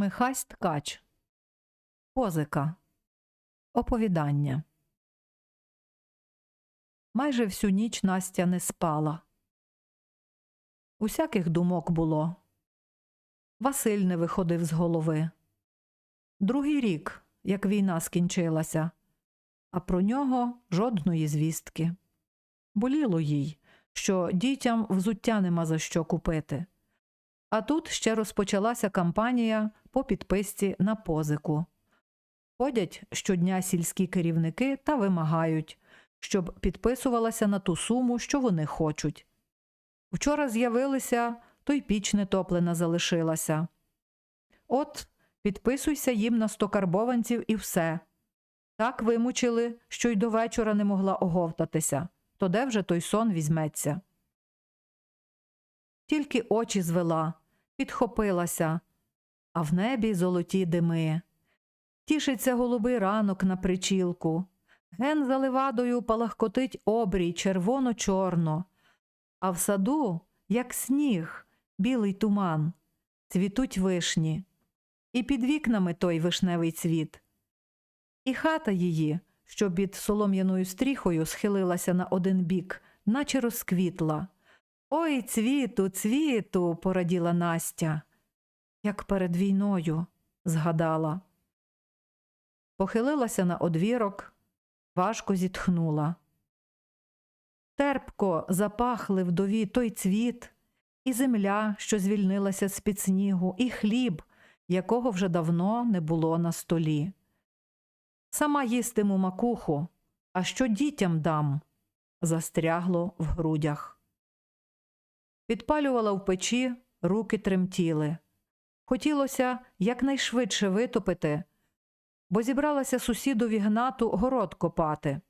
Михась Ткач. Позика. Оповідання. Майже всю ніч Настя не спала. Усяких думок було. Василь не виходив з голови. Другий рік, як війна скінчилася, а про нього жодної звістки. Боліло їй, що дітям взуття нема за що купити. А тут ще розпочалася кампанія по підписці на позику. Ходять щодня сільські керівники та вимагають, щоб підписувалася на ту суму, що вони хочуть. Вчора з'явилися, то й піч нетоплена залишилася. От, підписуйся їм на сто карбованців і все. Так вимучили, що й до вечора не могла оговтатися, то де вже той сон візьметься. Тільки очі звела, підхопилася, а в небі золоті дими. Тішиться голубий ранок на причілку. Ген за левадою палахкотить обрій червоно-чорно, а в саду, як сніг, білий туман, цвітуть вишні, і під вікнами той вишневий цвіт. І хата її, що під солом'яною стріхою схилилася на один бік, наче розквітла. Ой, цвіту, цвіту, пораділа Настя, як перед війною, згадала. Похилилася на одвірок, важко зітхнула. Терпко запахли вдові той цвіт, і земля, що звільнилася з під снігу, і хліб, якого вже давно не було на столі. Сама їстиму макуху, а що дітям дам? застрягло в грудях. Підпалювала в печі, руки тремтіли. Хотілося якнайшвидше витопити, бо зібралася сусідові гнату город копати.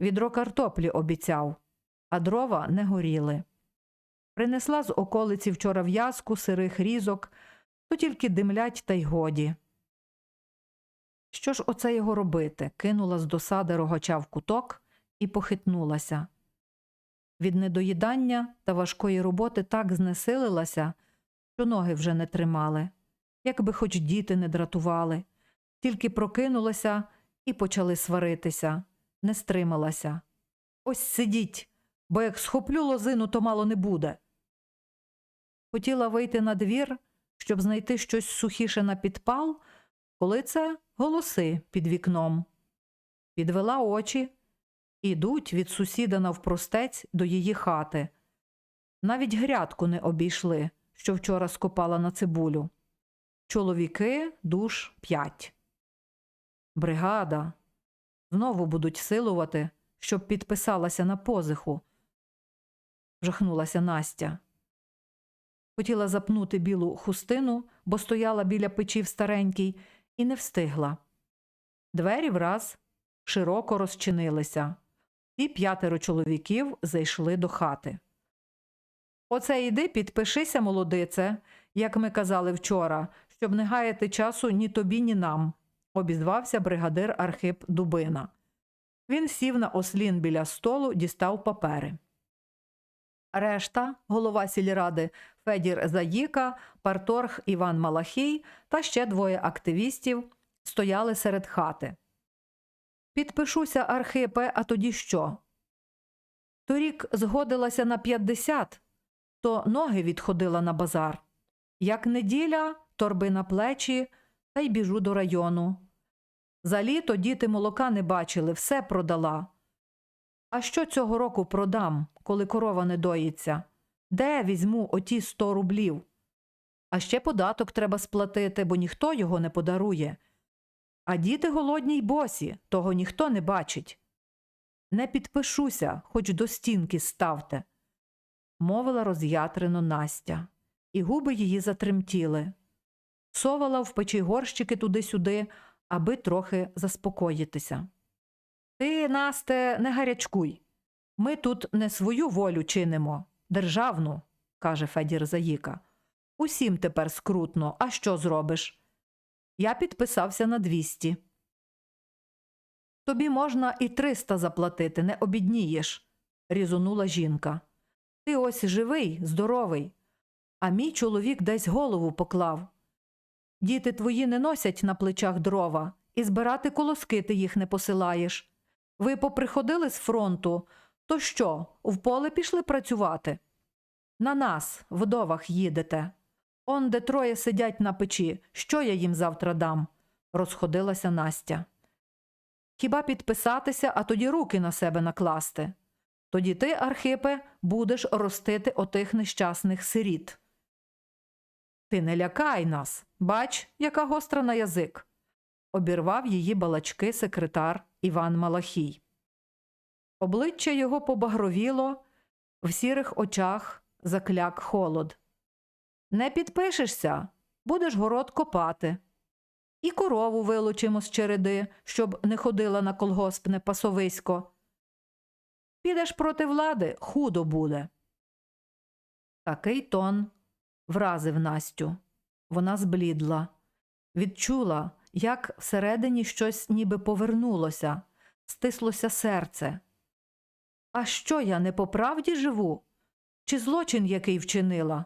Відро картоплі обіцяв, а дрова не горіли. Принесла з околиці вчора в'язку сирих різок, то тільки димлять та й годі. Що ж оце його робити? кинула з досади рогача в куток і похитнулася. Від недоїдання та важкої роботи так знесилилася, що ноги вже не тримали, якби хоч діти не дратували, тільки прокинулася і почали сваритися, не стрималася. Ось сидіть, бо як схоплю лозину, то мало не буде. Хотіла вийти на двір, щоб знайти щось сухіше на підпал, коли це голоси під вікном. Підвела очі, ідуть від сусіда навпростець до її хати. Навіть грядку не обійшли, що вчора скопала на цибулю. Чоловіки душ п'ять. Бригада. Знову будуть силувати, щоб підписалася на позиху. Жахнулася Настя. Хотіла запнути білу хустину, бо стояла біля печі в старенькій, і не встигла. Двері враз широко розчинилися, і п'ятеро чоловіків зайшли до хати. Оце йди, підпишися, молодице, як ми казали вчора, щоб не гаяти часу ні тобі, ні нам, обізвався бригадир Архип Дубина. Він сів на ослін біля столу, дістав папери. Решта, голова сільради Федір Заїка, парторг Іван Малахій та ще двоє активістів стояли серед хати. Підпишуся, Архипе, а тоді що? Торік згодилася на 50, то ноги відходила на базар. Як неділя, торби на плечі, та й біжу до району. За літо діти молока не бачили, все продала. А що цього року продам, коли корова не доїться? Де візьму оті 100 рублів? А ще податок треба сплатити, бо ніхто його не подарує. А діти голодні й босі, того ніхто не бачить. Не підпишуся, хоч до стінки ставте, мовила роз'ятрено Настя, і губи її затремтіли. Совала в печі горщики туди-сюди, аби трохи заспокоїтися. Ти, Насте, не гарячкуй. Ми тут не свою волю чинимо, державну, каже Федір Заїка. Усім тепер скрутно, а що зробиш? Я підписався на 200. Тобі можна і 300 заплатити, не обіднієш, різонула жінка. Ти ось живий, здоровий, а мій чоловік десь голову поклав. Діти твої не носять на плечах дрова, і збирати колоски ти їх не посилаєш. Ви поприходили з фронту, то що, в поле пішли працювати? На нас, вдовах, їдете. Он, де троє сидять на печі, що я їм завтра дам? розходилася Настя. Хіба підписатися, а тоді руки на себе накласти? Тоді ти, Архипе, будеш ростити отих нещасних сиріт. Ти не лякай нас, бач, яка гостра на язик. Обірвав її балачки секретар Іван Малахій. Обличчя його побагровіло, в сірих очах закляк холод. Не підпишешся, будеш город копати. І корову вилучимо з череди, щоб не ходила на колгоспне пасовисько. Підеш проти влади, худо буде. Такий тон вразив Настю. Вона зблідла, відчула, як всередині щось ніби повернулося, стислося серце. А що я не по правді живу? Чи злочин який вчинила?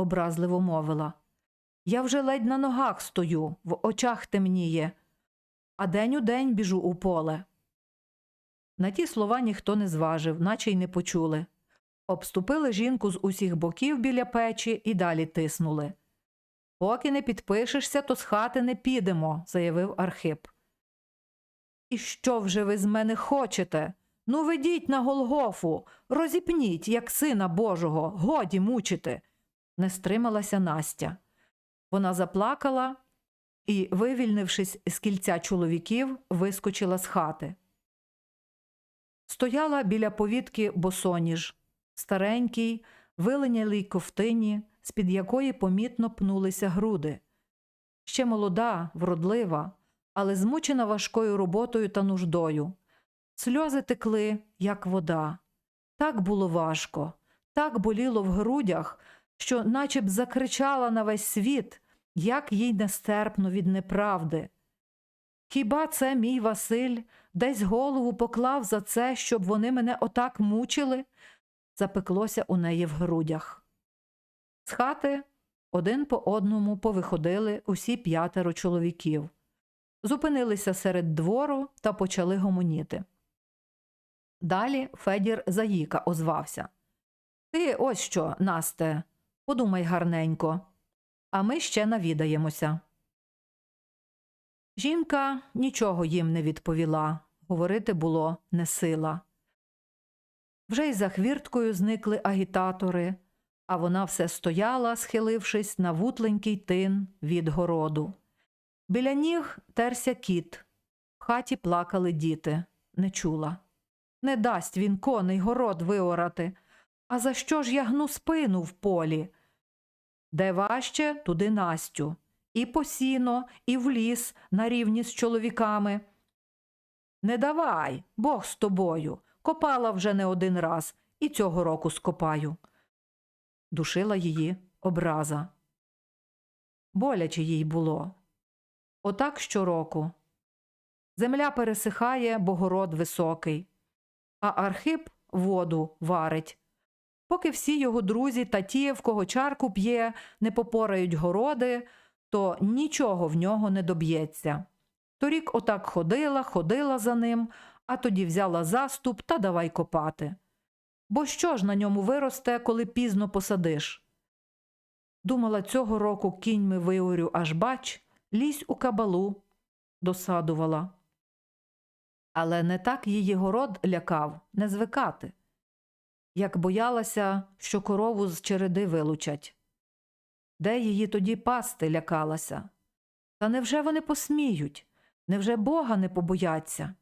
Образливо мовила. Я вже ледь на ногах стою, в очах темніє, а день у день біжу у поле. На ті слова ніхто не зважив, наче й не почули. Обступили жінку з усіх боків біля печі і далі тиснули. Поки не підпишешся, то з хати не підемо, заявив Архип. І що вже ви з мене хочете? Ну, ведіть на Голгофу, розіпніть, як сина Божого, годі мучити. Не стрималася Настя. Вона заплакала і, вивільнившись з кільця чоловіків, вискочила з хати. Стояла біля повітки босоніж, старенький, виленялій ковтині, з-під якої помітно пнулися груди. Ще молода, вродлива, але змучена важкою роботою та нуждою. Сльози текли, як вода. Так було важко, так боліло в грудях, що наче б закричала на весь світ, як їй нестерпно від неправди. Хіба це мій Василь десь голову поклав за це, щоб вони мене отак мучили? запеклося у неї в грудях. З хати один по одному повиходили усі п'ятеро чоловіків, зупинилися серед двору та почали гомоніти. Далі Федір Заїка озвався. Ти ось що, Насте, подумай гарненько, а ми ще навідаємося. Жінка нічого їм не відповіла, говорити було не сила. Вже й за хвірткою зникли агітатори, а вона все стояла, схилившись на вутленький тин від городу. Біля ніг терся кіт, в хаті плакали діти, не чула. Не дасть він коней город виорати. А за що ж я гну спину в полі? Де важче, туди Настю. І по сіно, і в ліс на рівні з чоловіками. Не давай, Бог з тобою. Копала вже не один раз, і цього року скопаю. Душила її образа. Боляче їй було. Отак щороку. Земля пересихає, бо город високий, а Архип воду варить. Поки всі його друзі та ті, в кого чарку п'є, не попорають городи, то нічого в нього не доб'ється. Торік отак ходила, ходила за ним, а тоді взяла заступ та давай копати. Бо що ж на ньому виросте, коли пізно посадиш? Думала, цього року кіньми виорю, аж бач, лізь у кабалу, досадувала. Але не так її город лякав, не звикати. Як боялася, що корову з череди вилучать. Де її тоді пасти лякалася? Та невже вони посміють? Невже Бога не побояться?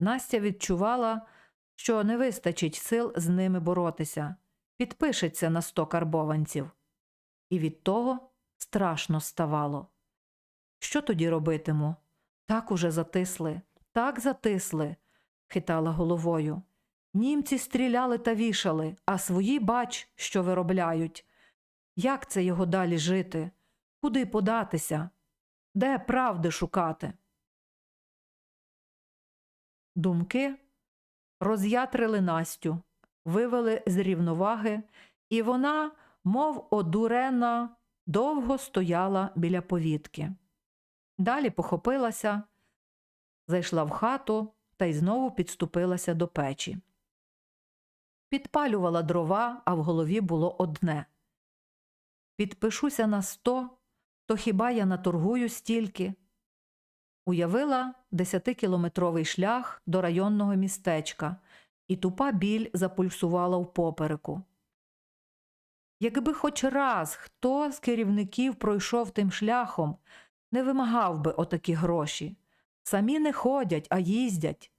Настя відчувала, що не вистачить сил з ними боротися, підпишеться на сто карбованців. І від того страшно ставало. Що тоді робитиму? Так уже затисли, так затисли, хитала головою. Німці стріляли та вішали, а свої бач, що виробляють. Як це його далі жити? Куди податися? Де правди шукати? Думки роз'ятрили Настю, вивели з рівноваги, і вона, мов одурена, довго стояла біля повітки. Далі похопилася, зайшла в хату та й знову підступилася до печі. Підпалювала дрова, а в голові було одне. Підпишуся на сто, то хіба я наторгую стільки? Уявила десятикілометровий шлях до районного містечка, і тупа біль запульсувала в попереку. Якби хоч раз хто з керівників пройшов тим шляхом, не вимагав би отакі гроші. Самі не ходять, а їздять.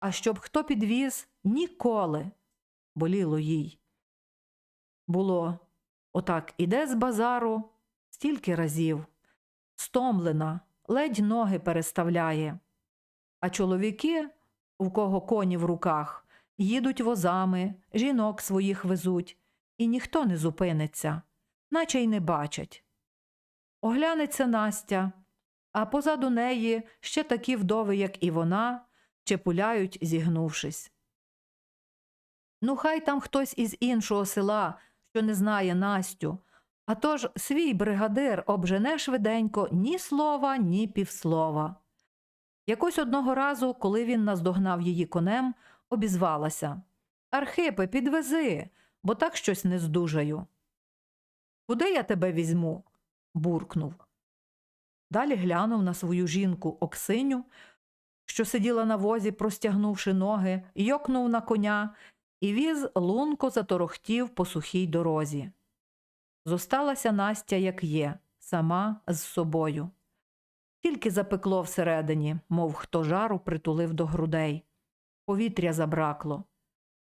А щоб хто підвіз ніколи. Боліло їй. Було отак іде з базару стільки разів, стомлена, ледь ноги переставляє. А чоловіки, у кого коні в руках, їдуть возами, жінок своїх везуть, і ніхто не зупиниться, наче й не бачать. Оглянеться Настя, а позаду неї ще такі вдови, як і вона, чепуляють, зігнувшись. Ну, хай там хтось із іншого села, що не знає Настю, а тож свій бригадир обжене швиденько ні слова, ні півслова. Якось одного разу, коли він наздогнав її конем, обізвалася Архипе, підвези, бо так щось не здужаю. Куди я тебе візьму? буркнув. Далі глянув на свою жінку Оксиню, що сиділа на возі, простягнувши ноги, йокнув на коня, і віз лунко заторохтів по сухій дорозі. Зосталася Настя, як є, сама з собою. Тільки запекло всередині, мов хто жару притулив до грудей. Повітря забракло.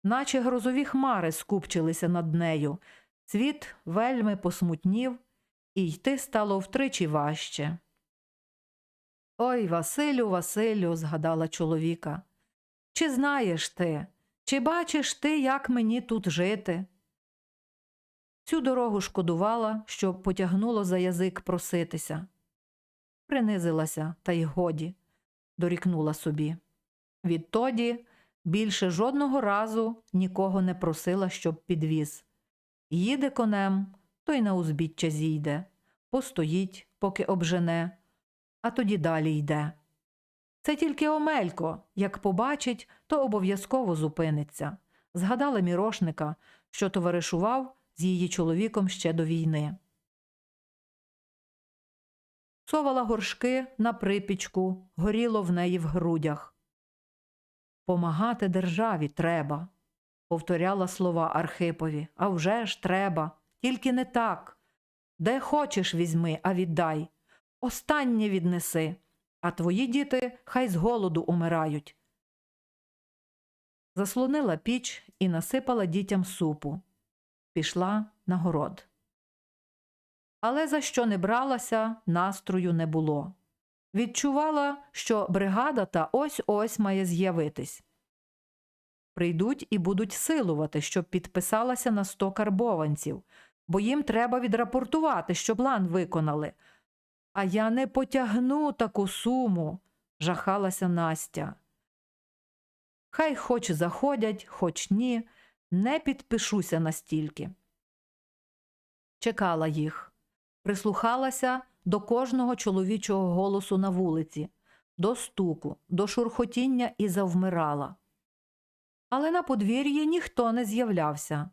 Наче грозові хмари скупчилися над нею. Світ вельми посмутнів, і йти стало втричі важче. Ой, Василю, Василю, згадала чоловіка. Чи знаєш ти, чи бачиш ти, як мені тут жити? Цю дорогу шкодувала, що потягнуло за язик проситися. Принизилася, та й годі, дорікнула собі. Відтоді більше жодного разу нікого не просила, щоб підвіз. Їде конем, то й на узбіччя зійде, постоїть, поки обжене, а тоді далі йде. Це тільки Омелько, як побачить, то обов'язково зупиниться. Згадала мірошника, що товаришував з її чоловіком ще до війни. Совала горшки на припічку, горіло в неї в грудях. Помагати державі треба, повторяла слова Архипові. А вже ж треба, тільки не так. Де хочеш візьми, а віддай. Останнє віднеси, а твої діти хай з голоду умирають. Заслонила піч і насипала дітям супу. Пішла на город. Але за що не бралася, настрою не було. Відчувала, що бригада та ось ось має з'явитись. Прийдуть і будуть силувати, щоб підписалася на сто карбованців, бо їм треба відрапортувати, що план виконали. А я не потягну таку суму, жахалася Настя. Хай хоч заходять, хоч ні, не підпишуся настільки. Чекала їх, прислухалася до кожного чоловічого голосу на вулиці, до стуку, до шурхотіння і завмирала. Але на подвір'ї ніхто не з'являвся.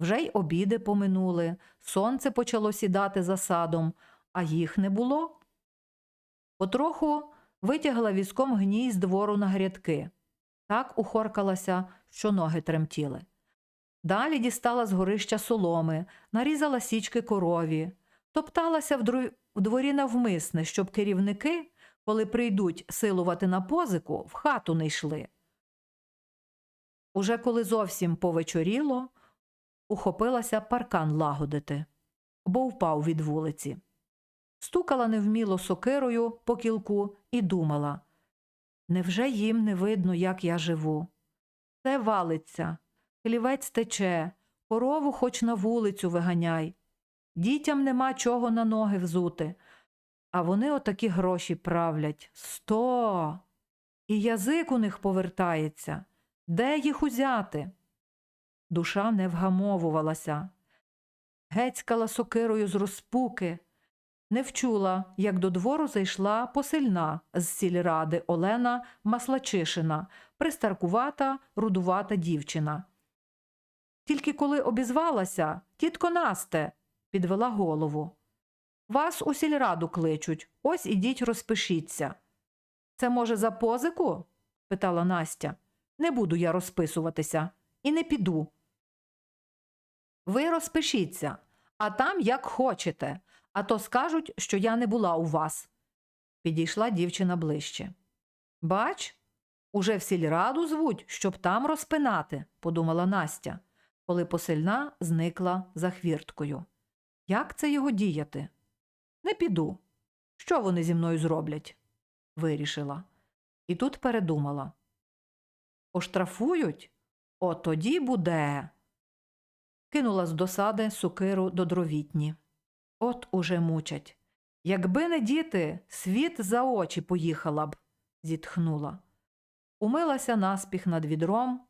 Вже й обіди поминули, сонце почало сідати за садом, а їх не було. Потроху витягла візком гній з двору на грядки. Так ухоркалася, що ноги тремтіли. Далі дістала з горища соломи, нарізала січки корові, топталася в, дворі навмисне, щоб керівники, коли прийдуть силувати на позику, в хату не йшли. Уже коли зовсім повечоріло, ухопилася паркан лагодити, бо впав від вулиці. Стукала невміло сокирою по кілку і думала невже їм не видно, як я живу? Все валиться, хлівець тече, корову хоч на вулицю виганяй. Дітям нема чого на ноги взути, а вони отакі гроші правлять. Сто! І язик у них повертається. Де їх узяти? Душа не вгамовувалася. гецькала сокирою з розпуки. Не вчула, як до двору зайшла посильна з сільради Олена Маслачишина, пристаркувата, рудувата дівчина. Тільки коли обізвалася, тітко Насте, підвела голову. Вас у сільраду кличуть, ось ідіть розпишіться. Це, може, за позику? питала Настя. Не буду я розписуватися і не піду. Ви розпишіться, а там як хочете, а то скажуть, що я не була у вас. Підійшла дівчина ближче. Бач, уже в сільраду звуть, щоб там розпинати, подумала Настя, коли посильна зникла за хвірткою. Як це його діяти? Не піду. Що вони зі мною зроблять? вирішила. І тут передумала. Оштрафують? О, тоді буде. Кинула з досади сукиру до дровітні. От уже мучать. Якби не діти, світ за очі поїхала б, зітхнула. Умилася наспіх над відром,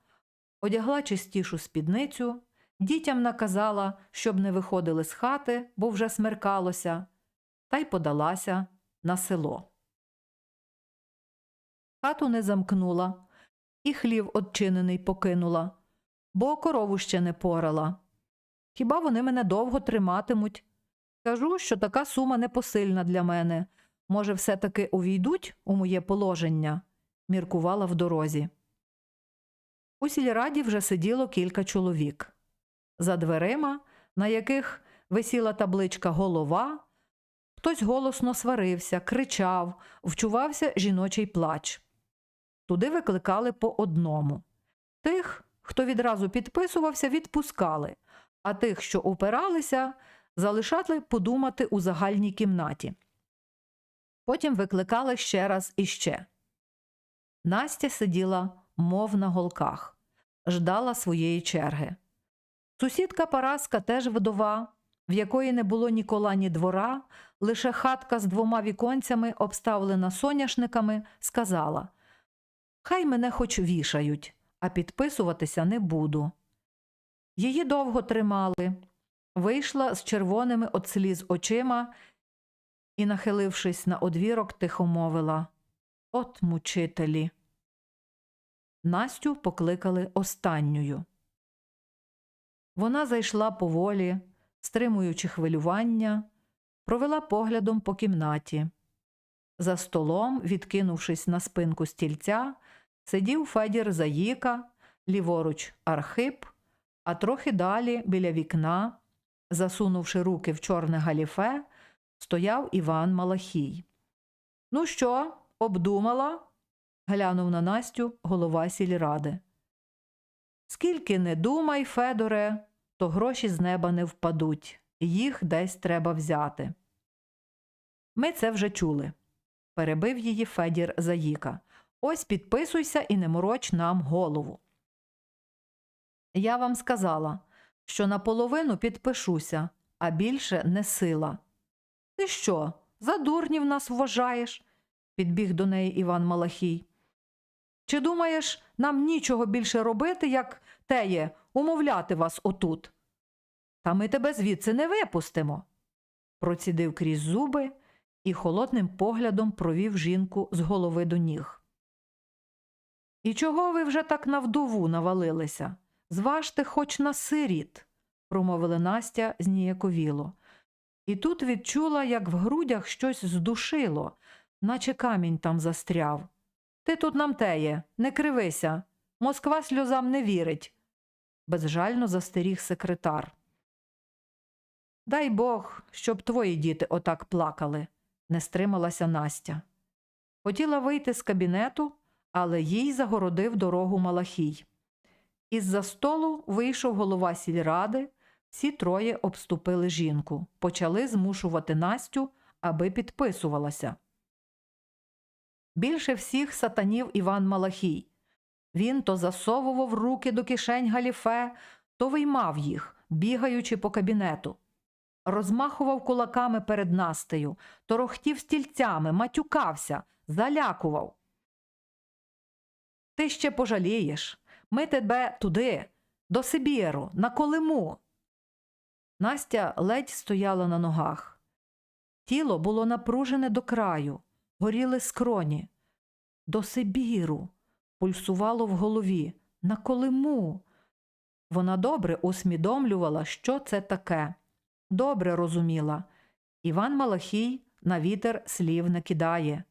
одягла чистішу спідницю, дітям наказала, щоб не виходили з хати, бо вже смеркалося, та й подалася на село. Хату не замкнула, і хлів odчинений покинула, бо корову ще не порала. Хіба вони мене довго триматимуть? Кажу, що така сума непосильна для мене. Може, все-таки увійдуть у моє положення, міркувала в дорозі. У сільраді вже сиділо кілька чоловік. За дверима, на яких висіла табличка голова, хтось голосно сварився, кричав, вчувався жіночий плач. Туди викликали по одному. Тих, хто відразу підписувався, відпускали, а тих, що упиралися, залишали подумати у загальній кімнаті. Потім викликали ще раз і ще. Настя сиділа, мов на голках, ждала своєї черги. Сусідка Параска теж вдова, в якої не було ні кола, ні двора, лише хатка з двома віконцями, обставлена соняшниками, сказала Хай мене хоч вішають, а підписуватися не буду. Її довго тримали, вийшла з червоними от сліз очима і, нахилившись на одвірок, тихо мовила От мучителі. Настю покликали останньою. Вона зайшла поволі, стримуючи хвилювання, провела поглядом по кімнаті. За столом, відкинувшись на спинку стільця, сидів Федір Заїка, ліворуч Архип, а трохи далі, біля вікна, засунувши руки в чорне галіфе, стояв Іван Малахій. Ну що, обдумала? глянув на Настю голова сільради. Скільки не думай, Федоре, то гроші з неба не впадуть, їх десь треба взяти. Ми це вже чули, перебив її Федір Заїка. Ось підписуйся і не мороч нам голову. Я вам сказала, що наполовину підпишуся, а більше не сила. Ти що, за дурнів нас вважаєш? підбіг до неї Іван Малахій. Чи думаєш, нам нічого більше робити, як теє, умовляти вас отут? Та ми тебе звідси не випустимо. Процідив крізь зуби і холодним поглядом провів жінку з голови до ніг. І чого ви вже так на вдову навалилися? Зважте хоч на сиріт, промовила Настя зніяковіло. І тут відчула, як в грудях щось здушило, наче камінь там застряв. Ти тут нам теє, не кривися. Москва сльозам не вірить, безжально застеріг секретар. Дай Бог, щоб твої діти отак плакали, не стрималася Настя. Хотіла вийти з кабінету, але їй загородив дорогу Малахій. Із-за столу вийшов голова сільради, всі троє обступили жінку, почали змушувати Настю, аби підписувалася. Більше всіх сатанів Іван Малахій. Він то засовував руки до кишень галіфе, то виймав їх, бігаючи по кабінету. Розмахував кулаками перед Настею, торохтів стільцями, матюкався, залякував. Ти ще пожалієш. Ми тебе туди, до Сибіру, на Колиму. Настя ледь стояла на ногах. Тіло було напружене до краю, горіли скроні. До Сибіру пульсувало в голові, на Колиму. Вона добре усвідомлювала, що це таке. Добре розуміла. Іван Малахій на вітер слів не кидає.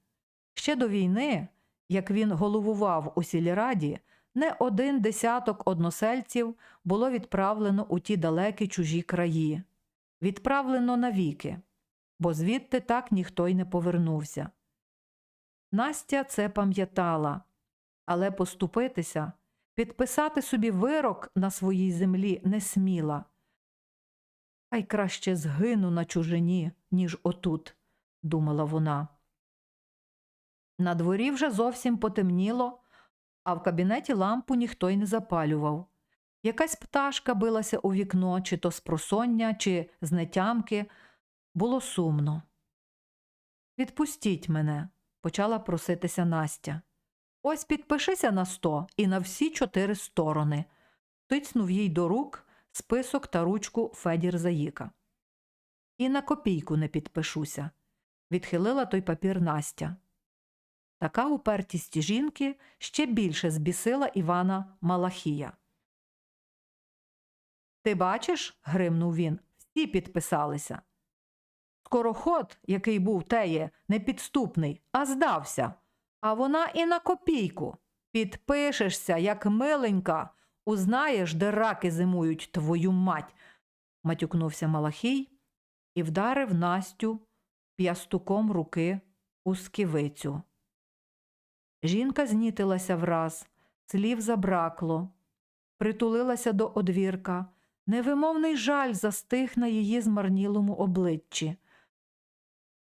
Ще до війни, як він головував у сільраді, не один десяток односельців було відправлено у ті далекі чужі краї. Відправлено навіки, бо звідти так ніхто й не повернувся. Настя це пам'ятала, але поступитися, підписати собі вирок на своїй землі не сміла. Хай краще згину на чужині, ніж отут, думала вона. На дворі вже зовсім потемніло, а в кабінеті лампу ніхто й не запалював. Якась пташка билася у вікно, чи то з просоння, чи з нетямки. Було сумно. Відпустіть мене, почала проситися Настя. Ось підпишися на сто і на всі чотири сторони. Тицнув їй до рук список та ручку Федір Заїка. І на копійку не підпишуся, відхилила той папір Настя. Така упертість жінки ще більше збісила Івана Малахія. Ти бачиш, гримнув він, всі підписалися. Скороход, який був теє, непідступний, а здався. А вона і на копійку. Підпишешся, як миленька, узнаєш, де раки зимують твою мать. матюкнувся Малахій і вдарив Настю п'ястуком руки у сківицю. Жінка знітилася враз, слів забракло, притулилася до одвірка. Невимовний жаль застиг на її змарнілому обличчі.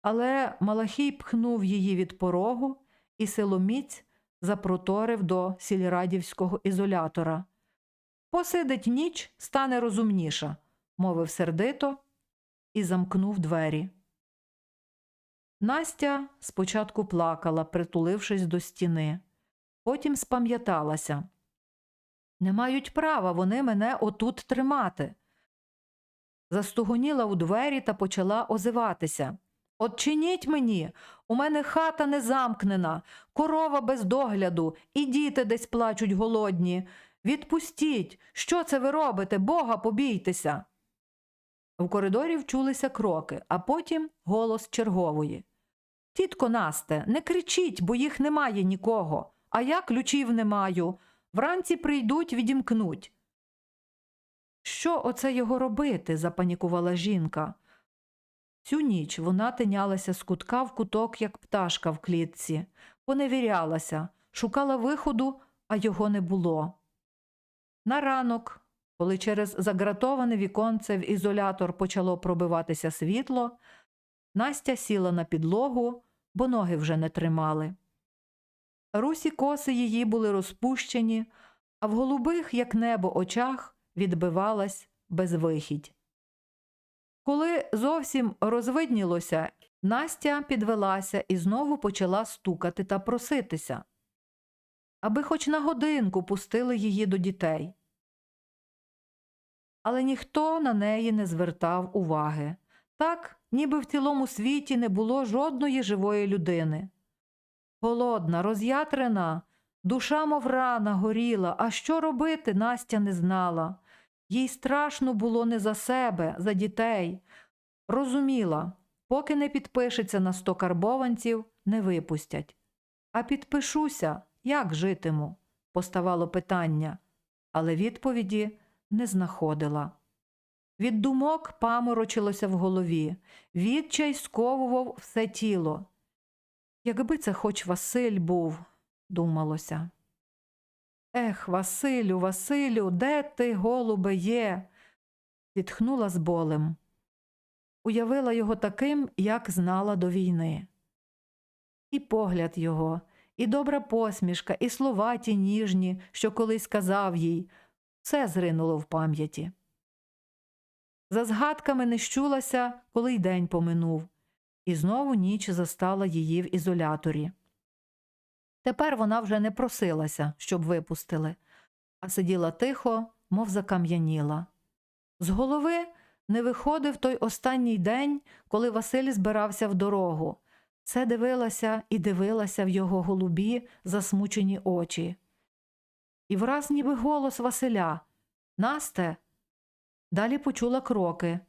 Але Малахій пхнув її від порогу і силоміць запроторив до сільрадівського ізолятора. Посидить ніч, стане розумніша, мовив сердито і замкнув двері. Настя спочатку плакала, притулившись до стіни, потім спам'яталася. Не мають права вони мене отут тримати. Застугоніла у двері та почала озиватися. Отчиніть мені, у мене хата не замкнена, корова без догляду, і діти десь плачуть голодні. Відпустіть, що це ви робите, Бога побійтеся. В коридорі вчулися кроки, а потім голос чергової. Тітко Насте, не кричіть, бо їх немає нікого, а я ключів не маю. Вранці прийдуть, відімкнуть. Що оце його робити? запанікувала жінка. Цю ніч вона тинялася з кутка в куток, як пташка в клітці, поневірялася, шукала виходу, а його не було. На ранок, коли через загратоване віконце в ізолятор почало пробиватися світло, Настя сіла на підлогу, бо ноги вже не тримали. Русі коси її були розпущені, а в голубих, як небо, очах відбивалась безвихідь. Коли зовсім розвиднілося, Настя підвелася і знову почала стукати та проситися, аби хоч на годинку пустили її до дітей. Але ніхто на неї не звертав уваги так, ніби в цілому світі не було жодної живої людини. Голодна, роз'ятрена, душа, мов рана, горіла, а що робити Настя не знала. Їй страшно було не за себе, за дітей. Розуміла, поки не підпишеться на сто карбованців, не випустять. А підпишуся, як житиму? поставало питання, але відповіді не знаходила. Від думок паморочилося в голові, відчай сковував все тіло. Якби це хоч Василь був, думалося. Ех, Василю, Василю, де ти, голубе, є? зітхнула з болем. Уявила його таким, як знала до війни. І погляд його, і добра посмішка, і слова ті ніжні, що колись казав їй, все зринуло в пам'яті. За згадками не щулася, коли й день поминув, і знову ніч застала її в ізоляторі. Тепер вона вже не просилася, щоб випустили, а сиділа тихо, мов закам'яніла. З голови не виходив той останній день, коли Василь збирався в дорогу. Все дивилася і дивилася в його голубі, засмучені очі. І враз ніби голос Василя Насте. Далі почула кроки.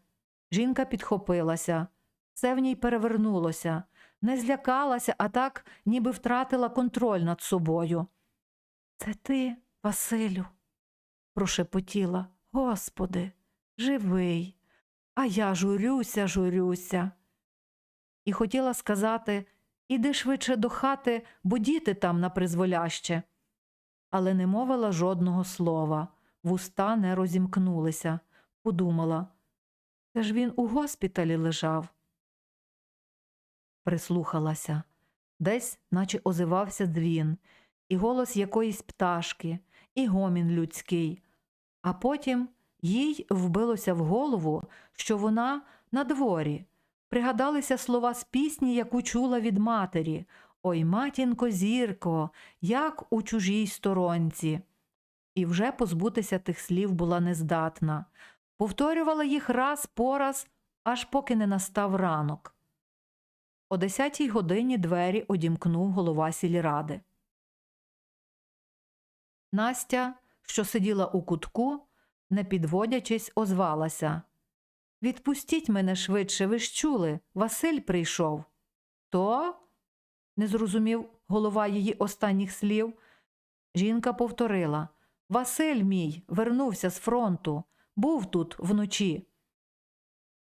Жінка підхопилася. Все в ній перевернулося, не злякалася, а так, ніби втратила контроль над собою. Це ти, Василю, прошепотіла. Господи, живий, а я журюся, журюся. І хотіла сказати Іди швидше до хати, бо діти там на призволяще. Але не мовила жодного слова, вуста не розімкнулися. Подумала це ж він у госпіталі лежав. Прислухалася. Десь, наче озивався дзвін, і голос якоїсь пташки, і гомін людський. А потім їй вбилося в голову, що вона на дворі. Пригадалися слова з пісні, яку чула від матері Ой, матінко, зірко, як у чужій сторонці. І вже позбутися тих слів була нездатна. Повторювала їх раз по раз, аж поки не настав ранок. О десятій годині двері одімкнув голова сільради. Настя, що сиділа у кутку, не підводячись, озвалася. Відпустіть мене швидше, ви ж чули, Василь прийшов. То? не зрозумів голова її останніх слів. Жінка повторила Василь мій вернувся з фронту, був тут вночі.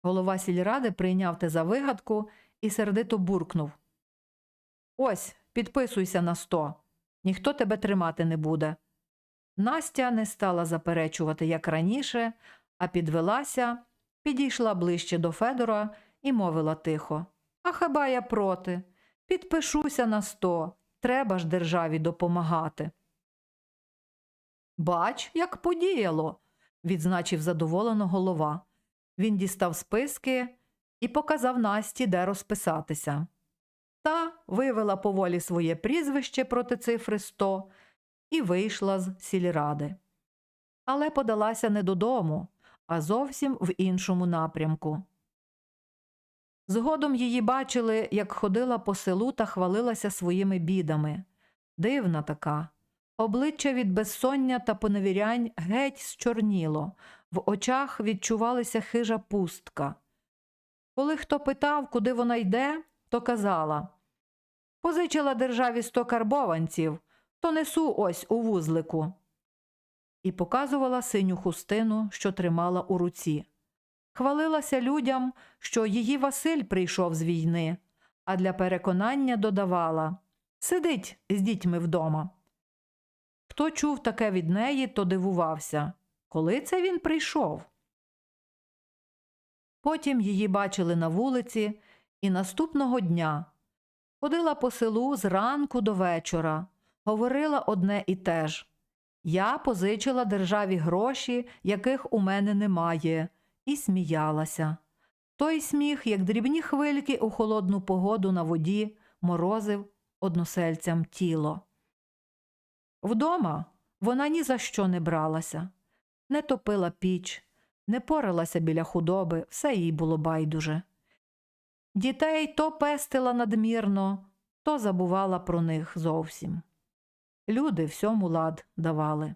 Голова сільради прийняв те за вигадку і сердито буркнув. Ось, підписуйся на сто. Ніхто тебе тримати не буде. Настя не стала заперечувати, як раніше, а підвелася, підійшла ближче до Федора і мовила тихо А хіба я проти? Підпишуся на сто. Треба ж державі допомагати. Бач, як подіяло, відзначив задоволено голова. Він дістав списки і показав Насті, де розписатися. Та вивела поволі своє прізвище проти цифри 100 і вийшла з сільради. Але подалася не додому, а зовсім в іншому напрямку. Згодом її бачили, як ходила по селу та хвалилася своїми бідами. Дивна така. Обличчя від безсоння та поневірянь геть зчорніло, в очах відчувалася хижа пустка. Коли хто питав, куди вона йде, то казала Позичила державі сто карбованців, то несу ось у вузлику. І показувала синю хустину, що тримала у руці. Хвалилася людям, що її Василь прийшов з війни, а для переконання додавала Сидить з дітьми вдома. Хто чув таке від неї, то дивувався, коли це він прийшов. Потім її бачили на вулиці, і наступного дня ходила по селу з ранку до вечора, говорила одне і те ж Я позичила державі гроші, яких у мене немає, і сміялася. Той сміх, як дрібні хвильки у холодну погоду на воді, морозив односельцям тіло. Вдома вона ні за що не бралася, не топила піч, не поралася біля худоби, все їй було байдуже. Дітей то пестила надмірно, то забувала про них зовсім. Люди всьому лад давали.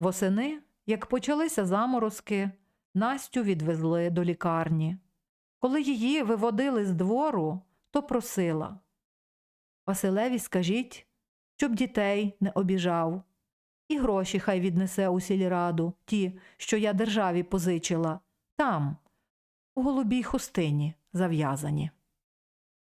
Восени, як почалися заморозки, Настю відвезли до лікарні. Коли її виводили з двору, то просила Василеві скажіть, щоб дітей не обіжав, і гроші хай віднесе у сільраду, ті, що я державі позичила, там, у голубій хустині зав'язані.